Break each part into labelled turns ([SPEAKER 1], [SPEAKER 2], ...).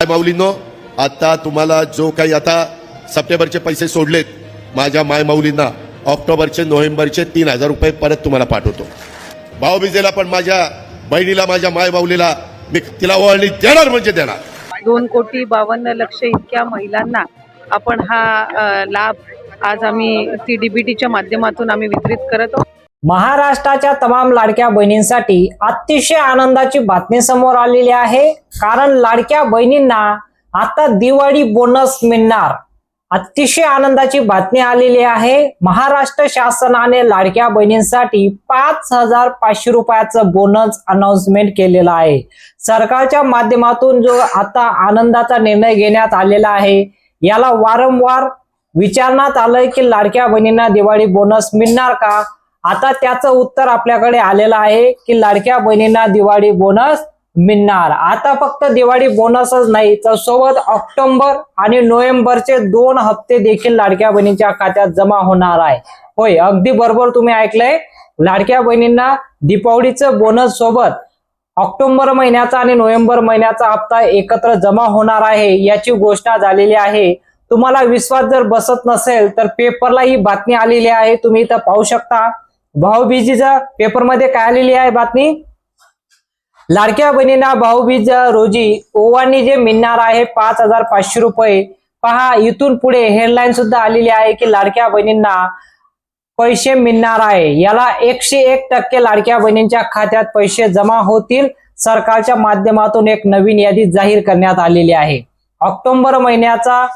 [SPEAKER 1] काय माऊलींनो आता तुम्हाला जो काही आता सप्टेंबरचे पैसे सोडलेत माझ्या माय माऊलींना ऑक्टोबरचे नोव्हेंबरचे तीन हजार रुपये परत तुम्हाला पाठवतो. भाऊबीजेला पण माझ्या बहिणीला माझ्या माय माऊलीला मी तिला ओळणी देणार म्हणजे देणार.
[SPEAKER 2] दोन कोटी बावन्न लक्ष इतक्या महिलांना आपण हा लाभ आज आम्ही सी डी बी टीच्या माध्यमातून आम्ही वितरित करत आहोत.
[SPEAKER 3] महाराष्ट्राच्या तमाम लाडक्या बहिणींसाठी अतिशय आनंदाची बातमी समोर आलेली आहे. कारण लाडक्या बहिणींना आता दिवाळी बोनस मिळणार. अतिशय आनंदाची बातमी आलेली आहे. महाराष्ट्र शासनाने लाडक्या बहिणींसाठी पाच हजार पाचशे रुपयाचं बोनस अनाउन्समेंट केलेलं आहे. सरकारच्या माध्यमातून जो आता आनंदाचा निर्णय घेण्यात आलेला आहे याला वारंवार विचारण्यात आलंय की लाडक्या बहिणींना दिवाळी बोनस मिळणार का? आता त्याचं उत्तर आपल्याकडे आलेलं आहे की लाडक्या बहिणींना दिवाळी बोनस मिळणार. आता फक्त दिवाळी बोनसच नाही तर सोबत ऑक्टोबर आणि नोव्हेंबरचे दोन हप्ते देखील लाडक्या बहिणीच्या खात्यात जमा होणार आहे. होय अगदी बरोबर तुम्ही ऐकलंय. लाडक्या बहिणींना दीपावलीचं बोनस सोबत ऑक्टोबर महिन्याचा आणि नोव्हेंबर महिन्याचा हप्ता एकत्र जमा होणार आहे याची घोषणा झालेली आहे. तुम्हाला विश्वास जर बसत नसेल तर पेपरला ही बातमी आलेली आहे तुम्ही इथं पाहू शकता. भाऊबीजीचा पेपरमध्ये काय आलेली आहे बातमी? लाडक्या बहिणींना भाऊबीज रोजी ओवानी जे मिळणार आहे पाच हजार पाचशे रुपये. पहा इथून पुढे हेडलाईन सुद्धा आलेली आहे की लाडक्या बहिणींना पैसे मिळणार आहे. याला एकशे एक टक्के लाडक्या बहिणींच्या खात्यात पैसे जमा होतील. सरकारच्या माध्यमातून एक नवीन यादी जाहीर करण्यात आलेली आहे. ऑक्टोबर महिन्याचा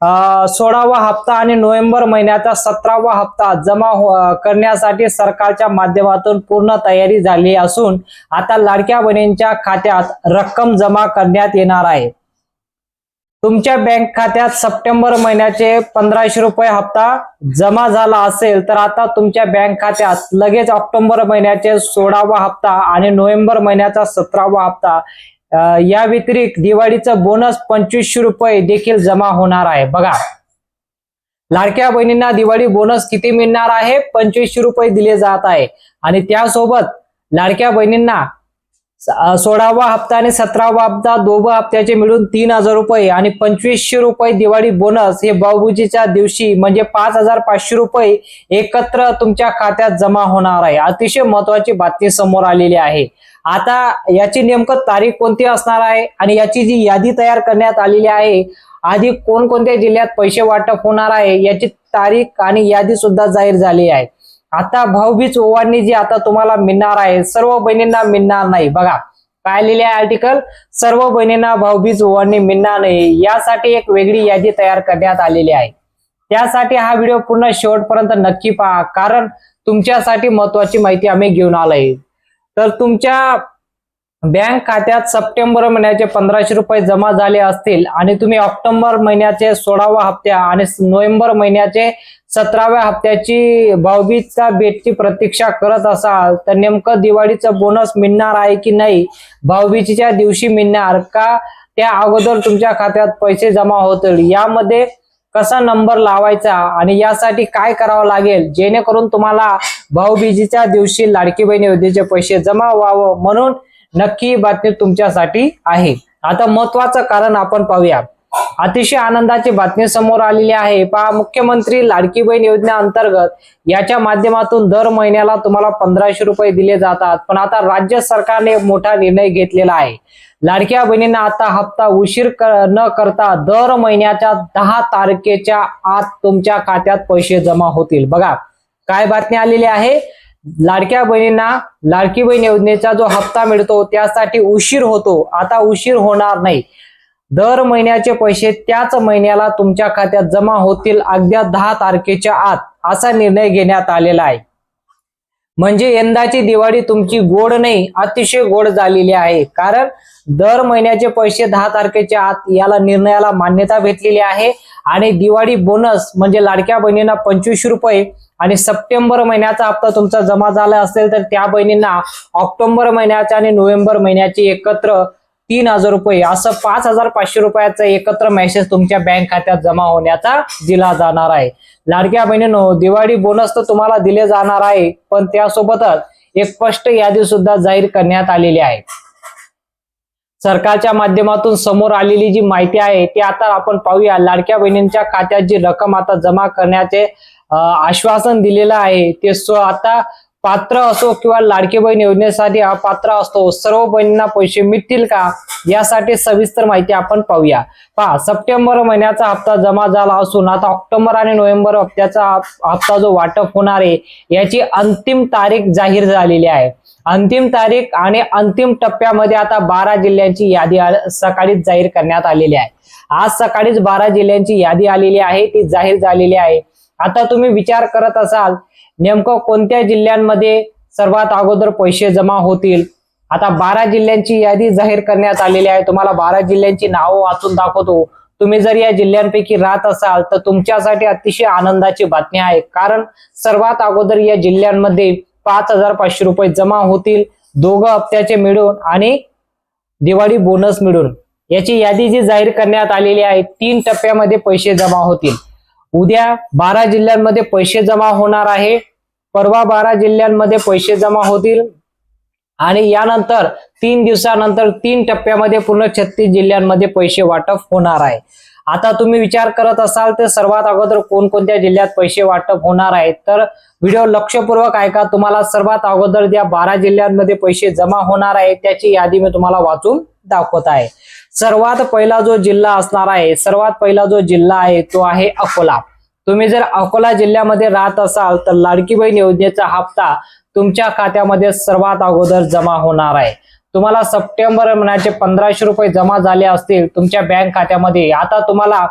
[SPEAKER 3] सोळावा हप्ता आणि नोव्हेंबर महिन्याचा सतरावा हप्ता जमा हो-, करण्यासाठी सरकारच्या माध्यमातून पूर्ण तयारी झाली असून आता लाडक्या बहिणींच्या खात्यात रक्कम जमा करण्यात येणार आहे. तुमच्या बँक खात्यात सप्टेंबर महिन्याचे पंधराशे रुपये हप्ता जमा झाला असेल तर आता तुमच्या बँक खात्यात लगेच ऑक्टोबर महिन्याचे सोळावा हप्ता आणि नोव्हेंबर महिन्याचा सतरावा हप्ता या व्यतिरिक्त दिवाळीचा बोनस पंचवीसशे रुपये देखील जमा होणार आहे. बघा. लाडक्या बहिणींना दिवाळी बोनस किती मिळणार आहे? पंचवीसशे रुपये दिले जात आहे. आणि त्यासोबत लाडक्या बहिणींना सोळावा हप्ता आणि सतरावा हप्ता दोघं हप्त्याचे मिळून तीन हजार रुपये आणि पंचवीसशे रुपये दिवाळी बोनस हे बाबूजीच्या दिवशी म्हणजे पाच हजार पाचशे रुपये एकत्र तुमच्या खात्यात जमा होणार आहे. अतिशय महत्वाची बातमी समोर आलेली आहे. आता याची नेमकं तारीख कोणती असणार आहे आणि याची जी यादी तयार करण्यात आलेली आहे आधी कोणकोणत्या जिल्ह्यात पैसे वाटप होणार आहे याची तारीख आणि यादी सुद्धा जाहीर झाली आहे. आता भाऊबीज ओवाळणी जी आता तुम्हाला मिळणार आहे सर्व बहिणींना मिळणार नाही. बघा काय लिहिले आहे आर्टिकल सर्व बहिणींना भाऊबीज ओवाळणी मिळणार नाही. यासाठी एक वेगळी यादी तयार करण्यात आलेली आहे. त्यासाठी हा व्हिडिओ पूर्ण शेवटपर्यंत नक्की पहा कारण तुमच्यासाठी महत्वाची माहिती आम्ही घेऊन आलोय. तर तुमच्या बँक खात्यात सप्टेंबर महिन्याचे पंधराशे रुपये जमा झाले असतील आणि तुम्ही ऑक्टोबर महिन्याचे सोळावा हप्त्या आणि नोव्हेंबर महिन्याचे सतराव्या हप्त्याची भाऊबीजचा भेटची प्रतीक्षा करत असाल तर नेमकं दिवाळीचं बोनस मिळणार आहे की नाही? भाऊबीजच्या दिवशी मिळणार का? त्या अगोदर तुमच्या खात्यात पैसे जमा होतील. यामध्ये कसा नंबर लावायचा आणि यासाठी काय करावं लागेल? जेणेकरून तुम्हाला भाऊबीजीच्या दिवशी लाडकी बहिणी योजनेचे पैसे जमा व्हावं म्हणून नक्की ही बातमी तुमच्यासाठी आहे. आता महत्वाचं कारण आपण पाहूया. अतिशय आनंदाची बातमी समोर आलेली आहे. पहा मुख्यमंत्री लाडकी बहीण योजनेअंतर्गत याच्या माध्यमातून दर महिन्याला तुम्हाला पंधराशे रुपये दिले जातात. पण आता राज्य सरकारने मोठा निर्णय घेतलेला आहे. लाडक्या बहिणींना आता हप्ता उशीर न करता दर महिन्याच्या दहा तारखेच्या आत तुमच्या खात्यात पैसे जमा होतील. बघा काय बातमी आलेली आहे? लाडक्या बहिणींना लाडकी बहीण योजनेचा जो हप्ता मिळतो त्यासाठी उशीर होतो. आता उशीर होणार नाही. दर महिन्याचे पैसे त्याच महिन्याला तुमच्या खात्यात जमा होतील अगद्या दहा तारखेच्या आत असा निर्णय घेण्यात आलेला आहे. म्हणजे यंदाची दिवाळी तुमची गोड नाही अतिशय गोड झालेली आहे. कारण दर महिन्याचे पैसे दहा तारखेच्या आत याला निर्णयाला मान्यता भेटलेली आहे. आणि दिवाळी बोनस म्हणजे लाडक्या बहिणींना पंचवीसशे रुपये आणि सप्टेंबर महिन्याचा हप्ता तुमचा जमा झाला असेल तर त्या बहिणींना ऑक्टोबर महिन्याचा आणि नोव्हेंबर महिन्याचे एकत्र तीन हजार रुपये. असं पाच हजार पाचशे रुपयाचा एकत्र मेसेज तुमच्या बँक खात्यात जमा होण्याचा दिला जाणार आहे. लाडक्या बहिणीनो दिवाळी बोनस तर तुम्हाला दिले जाणार आहे पण त्यासोबतच एक स्पष्ट यादी सुद्धा जाहीर करण्यात आलेली आहे. सरकारच्या माध्यमातून समोर आलेली जी माहिती आहे ती आता आपण पाहूया. लाडक्या बहिणींच्या खात्यात जी रक्कम आता जमा करण्याचे आश्वासन दिलेलं आहे ते आता पात्र असो किंवा लाडकी बहीण योजनेसाठी अपात्र असतो सर्व बहिणींना पैसे मिळतील का? यासाठी सविस्तर माहिती आपण पाहूया. पहा सप्टेंबर महिन्याचा हप्ता जमा झाला असून आता ऑक्टोबर आणि नोव्हेंबर हप्त्याचा हप्ता जो वाटप होणार आहे याची अंतिम तारीख जाहीर झालेली आहे. अंतिम तारीख आणि अंतिम टप्प्यामध्ये आता बारा जिल्ह्यांची यादी आ- सकाळीच जाहीर करण्यात आलेली आहे. आज सकाळीच बारा जिल्ह्यांची यादी आलेली आहे ती जाहीर झालेली आहे. आता तुम्ही विचार करत असाल नेमकं कोणत्या जिल्ह्यांमध्ये सर्वात अगोदर पैसे जमा होतील? आता बारा जिल्ह्यांची यादी जाहीर करण्यात आलेली आहे. तुम्हाला बारा जिल्ह्यांची नावं वाचून दाखवतो. तुम्ही जर या जिल्ह्यांपैकी राहत असाल तर तुमच्यासाठी अतिशय आनंदाची बातमी आहे. कारण सर्वात अगोदर या जिल्ह्यांमध्ये पाच हजार पाचशे रुपये जमा होतील. दोघं हप्त्याचे मिळून आणि दिवाळी बोनस मिळून. याची यादी जी जाहीर करण्यात आलेली आहे तीन टप्प्यामध्ये पैसे जमा होतील. उद्या बारा जिल्ह्यांमध्ये पैसे जमा होणार आहे. परवा बारा जिल्ह्यांमध्ये पैसे जमा होतील. आणि यानंतर तीन दिवसानंतर तीन टप्प्यामध्ये पूर्ण छत्तीस जिल्ह्यांमध्ये पैसे वाटप होणार आहे. आता तुम्ही विचार करत असाल तर सर्वात अगोदर कोणकोणत्या जिल्ह्यात पैसे वाटप होणार आहेत? तर व्हिडिओ लक्षपूर्वक ऐका. तुम्हाला सर्वात अगोदर ज्या बारा जिल्ह्यांमध्ये पैसे जमा होणार आहे त्याची यादी मी तुम्हाला वाचून दाखवत आहे. सर्वात पहिला जो जिल्हा असणार आहे सर्वात पहिला जो जिल्हा आहे तो आहे अकोला. तुम्ही जर अकोला जिल्ह्यामध्ये राहत असाल तर लाडकी बहीण योजनेचा हप्ता तुमच्या खात्यामध्ये सर्वात अगोदर जमा होणार आहे. तुम्हाला सप्टेंबर महिन्याचे पंधराशे रुपये जमा झाले असतील तुमच्या बँक खात्यामध्ये. आता तुम्हाला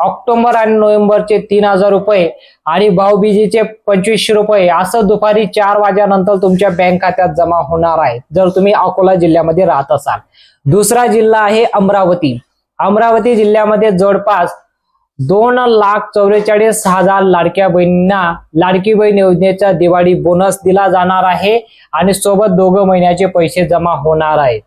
[SPEAKER 3] ऑक्टोबर आणि नोव्हेंबरचे तीन हजार रुपये आणि भाऊबीजीचे पंचवीसशे रुपये. असं दुपारी चार वाजल्यानंतर तुमच्या बँक खात्यात जमा होणार आहे जर तुम्ही अकोला जिल्ह्यामध्ये राहत असाल. दुसरा जिल्हा आहे अमरावती. अमरावती जिल्ह्यामध्ये जवळपास दोन लाख चौवेचाळीस हजार लाडक्या बहिणींना लाडकी बहीण योजनेचा दिवाळी बोनस दिला जाणार आहे आणि सोबत दोघं महिन्याचे पैसे जमा होणार आहेत.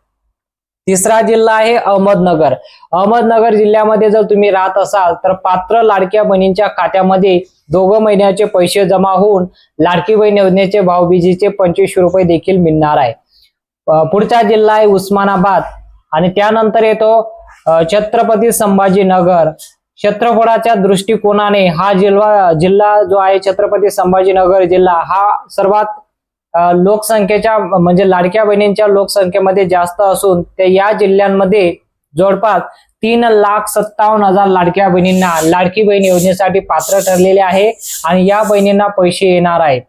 [SPEAKER 3] तिसरा जिल्हा आहे अहमदनगर. अहमदनगर जिल्ह्यामध्ये जर तुम्ही राहत असाल तर पात्र लाडक्या बहिणींच्या खात्यामध्ये दोघं महिन्याचे पैसे जमा होऊन लाडकी बहीण योजनेचे भाऊबीजीचे पंचवीसशे रुपये देखील मिळणार आहे. पुढचा जिल्हा आहे उस्मानाबाद आणि त्यानंतर येतो छत्रपती संभाजीनगर. क्षेत्रफळाच्या दृष्टिकोनाने हा जिल्हा जिल्हा जो आहे छत्रपती संभाजीनगर जिल्हा हा सर्वात लोकसंख्येच्या म्हणजे लाडक्या बहिणींच्या लोकसंख्येमध्ये जास्त असून ते या जिल्ह्यांमध्ये जवळपास तीन लाख सत्तावन्न हजार लाडक्या बहिणींना लाडकी बहीण योजनेसाठी पात्र ठरलेले आहे आणि या बहिणींना पैसे येणार आहे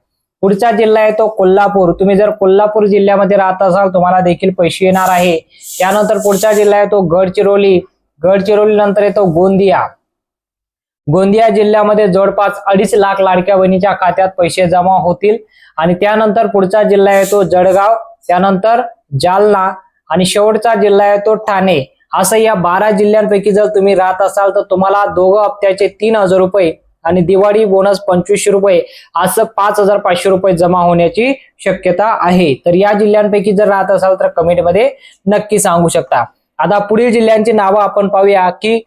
[SPEAKER 3] पुढचा जिल्हा आहे तो कोल्हापूर. तुम्ही जर कोल्हापूर जिल्ह्यामध्ये राहत असाल तुम्हाला देखील पैसे येणार आहे. त्यानंतर पुढचा जिल्हा आहे तो गडचिरोली. गडचिरोली नंतर येतो गोंदिया. गोंदिया जिल्ह्यामध्ये जवळपास अडीच लाख लाडक्या बहिणीच्या खात्यात पैसे जमा होतील. आणि त्यानंतर पुढचा जिल्हा आहे तो जळगाव त्यानंतर जालना आणि शेवटचा जिल्हा आहे तो ठाणे. असं या बारा जिल्ह्यांपैकी जर तुम्ही राहत असाल तर तुम्हाला दोघं हप्त्याचे तीन हजार रुपये आणि दिवाळी बोनस पंचवीसशे रुपये असं पाच हजार पाचशे रुपये जमा होण्याची शक्यता आहे. तर या जिल्ह्यांपैकी जर राहत असाल तर कमेंटमध्ये नक्की सांगू शकता. आता पुढील जिल्ह्यांची नावं आपण पाहूया की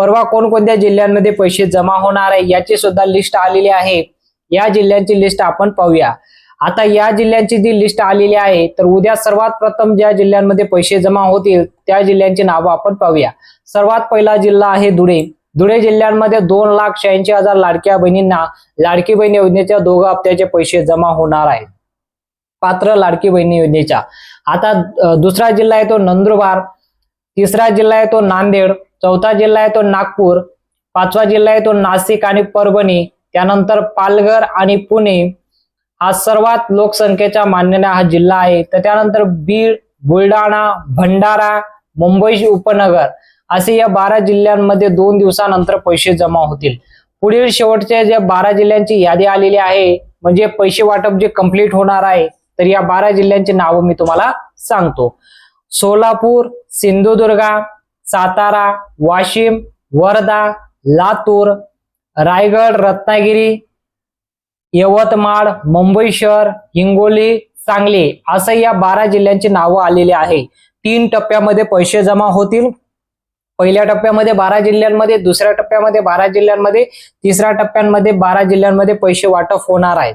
[SPEAKER 3] परवा कोणकोणत्या जिल्ह्यांमध्ये पैसे जमा होणार आहे याची सुद्धा लिस्ट आलेली आहे. या जिल्ह्यांची लिस्ट आपण पाहूया. आता या जिल्ह्यांची जी लिस्ट आलेली आहे तर उद्या सर्वात प्रथम ज्या जिल्ह्यांमध्ये पैसे जमा होतील त्या जिल्ह्यांची नावं आपण पाहूया. सर्वात पहिला जिल्हा आहे धुळे. धुळे जिल्ह्यांमध्ये दोन लाख शहाऐंशी हजार लाडक्या बहिणींना लाडकी बहीण योजनेच्या दोघं हप्त्याचे पैसे जमा होणार आहेत. पात्र लाडकी बहिणी योजनेच्या. आता दुसरा जिल्हा आहे तो नंदुरबार. तिसरा जिल्हा आहे तो नांदेड. चौथा जिल्हा आहे तो नागपूर. पाचवा जिल्हा आहे तो नाशिक आणि परभणी. त्यानंतर पालघर आणि पुणे. हा सर्वात लोकसंख्येच्या मान्यता हा जिल्हा आहे. तर त्यानंतर बीड बुलढाणा भंडारा मुंबई उपनगर असे या बारा जिल्ह्यांमध्ये दोन दिवसानंतर पैसे जमा होतील. पुढील शेवटच्या ज्या बारा जिल्ह्यांची यादी आलेली आहे म्हणजे पैसे वाटप जे कंप्लीट होणार आहे तर या बारा जिल्ह्यांची नावं मी तुम्हाला सांगतो. सोलापूर सिंधुदुर्गा सातारा वाशिम वर्धा लातूर रायगड रत्नागिरी यवतमाळ मुंबई शहर हिंगोली सांगली असं या बारा जिल्ह्यांची नावं आलेली आहे. तीन टप्प्यामध्ये पैसे जमा होतील. पहिल्या टप्प्यामध्ये बारा जिल्ह्यांमध्ये दुसऱ्या टप्प्यामध्ये बारा जिल्ह्यांमध्ये तिसऱ्या टप्प्यांमध्ये बारा जिल्ह्यांमध्ये पैसे वाटप होणार आहे.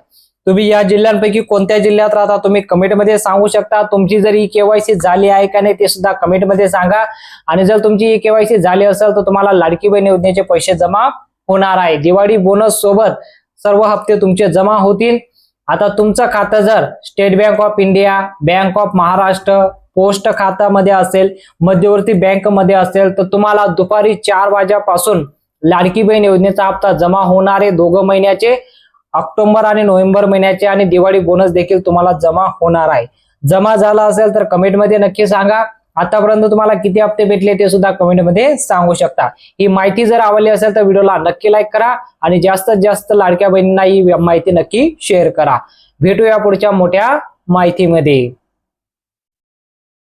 [SPEAKER 3] तुम्ही या जिल्ह्यांपैकी कोणत्या जिल्ह्यात राहता तुम्ही कमेंटमध्ये सांगू शकता. तुमची जर ई केवायसी झाली आहे का नाही ते सुद्धा कमेंटमध्ये सांगा. आणि जर तुमची ई केवायसी झाली असेल तर तुम्हाला लाडकी बहीण योजनेचे पैसे जमा होणार आहे. दिवाळी बोनस सोबत सर्व हप्ते तुमचे जमा होतील. आता तुमचं खातं जर State Bank of India Bank of Maharashtra post खात्यामध्ये असेल मध्यवर्ती बँकमध्ये असेल तर तुम्हाला दुपारी चार वाजेपासून लाडकी बहीण योजनेचा हप्ता जमा होणारे दोघं महिन्याचे ऑक्टोबर आणि नोव्हेंबर महिन्याचे आणि दिवाळी बोनस देखील तुम्हाला जमा होणार आहे. जमा झाला असेल तर कमेंटमध्ये नक्की सांगा. आतापर्यंत तुम्हाला किती हप्ते भेटले ते सुद्धा कमेंटमध्ये सांगू शकता. ही माहिती जर आवडली असेल तर व्हिडिओला नक्की लाईक करा आणि जास्तीत जास्त लाडक्या बहिणींना ही माहिती नक्की शेअर करा. भेटूया पुढच्या मोठ्या माहितीमध्ये.